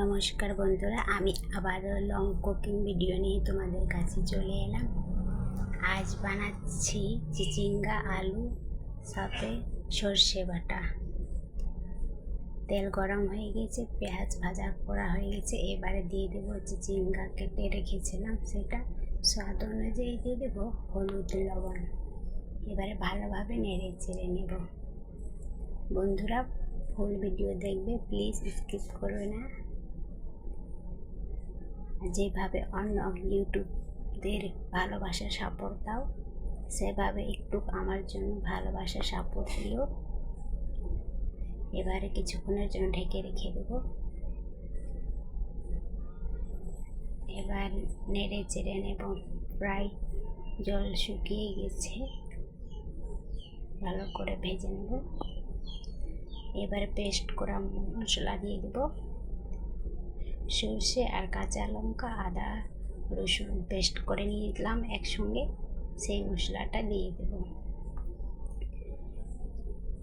নমস্কার বন্ধুরা, আমি আবারও লং কুকিং ভিডিও নিয়ে তোমাদের কাছে চলে এলাম। আজ বানাচ্ছি চিচিঙ্গা আলু, সাথে সর্ষে বাটা। তেল গরম হয়ে গেছে, পেঁয়াজ ভাজা করা হয়ে গেছে, এবারে দিয়ে দেবো চিচিঙ্গা, কেটে রেখেছিলাম সেটা। স্বাদ অনুযায়ী দিয়ে দেবো হলুদ, লবণ। এবারে ভালোভাবে নেড়ে চেড়ে নেব। বন্ধুরা ফুল ভিডিও দেখবে প্লিজ স্কিপ করবে না। যেভাবে অন্য ইউটিউবদের ভালোবাসা সাপোর্ট দাও, সেভাবে একটু আমার জন্য ভালোবাসা সাপোর্ট দিও। এবারে কিছুক্ষণের জন্য ঢেকে রেখে দেবো। এবার নেড়ে চেড়ে নেব, প্রায় জল শুকিয়ে গেছে। ভালো করে ভেজে নেব। এবারে পেস্ট করা মশলা দিয়ে দেবো। সর্ষে আর কাঁচা লঙ্কা, আদা, রসুন পেস্ট করে নিয়ে দিলাম একসঙ্গে। সেই মশলাটা দিয়ে দেব।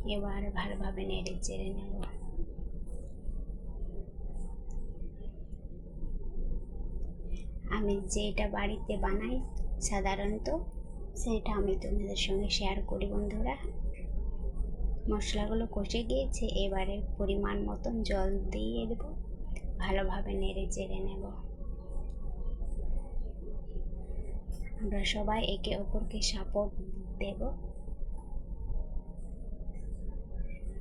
এবার ভালোভাবে নেড়ে চেড়ে নেব। আমি যেটা বাড়িতে বানাই সাধারণত, সেটা আমি তোমাদের সঙ্গে শেয়ার করি বন্ধুরা। মশলাগুলো কষে গিয়েছে, এবারে পরিমাণ মতন জল দিয়ে দেবো। ভালোভাবে নেড়ে চেড়ে নেব। আমরা সবাই একে অপরকে সাপোর্ট দেব।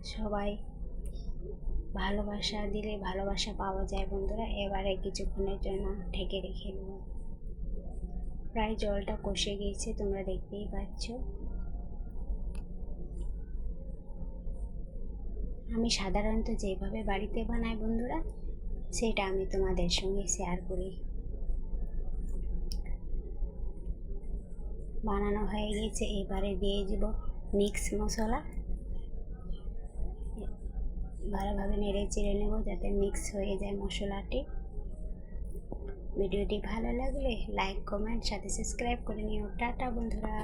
সবাই ভালোবাসা দিলে ভালোবাসা পাওয়া যায় বন্ধুরা। এবারে কিছুক্ষণের জন্য ঢেকে রেখে দেব। প্রায় জলটা কষে গিয়েছে, তোমরা দেখতেই পাচ্ছ। আমি সাধারণত যেভাবে বাড়িতে বানাই বন্ধুরা সেটা আমি তোমাদের সঙ্গে শেয়ার করি। বানানো হয়ে গেছে, এবারে দিয়ে দিব মিক্স মশলা। ভালোভাবে নেড়ে চেড়ে নেব যাতে মিক্স হয়ে যায় মশলাটি। ভিডিওটি ভালো লাগলে লাইক কমেন্ট সাথে সাবস্ক্রাইব করে নিও। টাটা বন্ধুরা।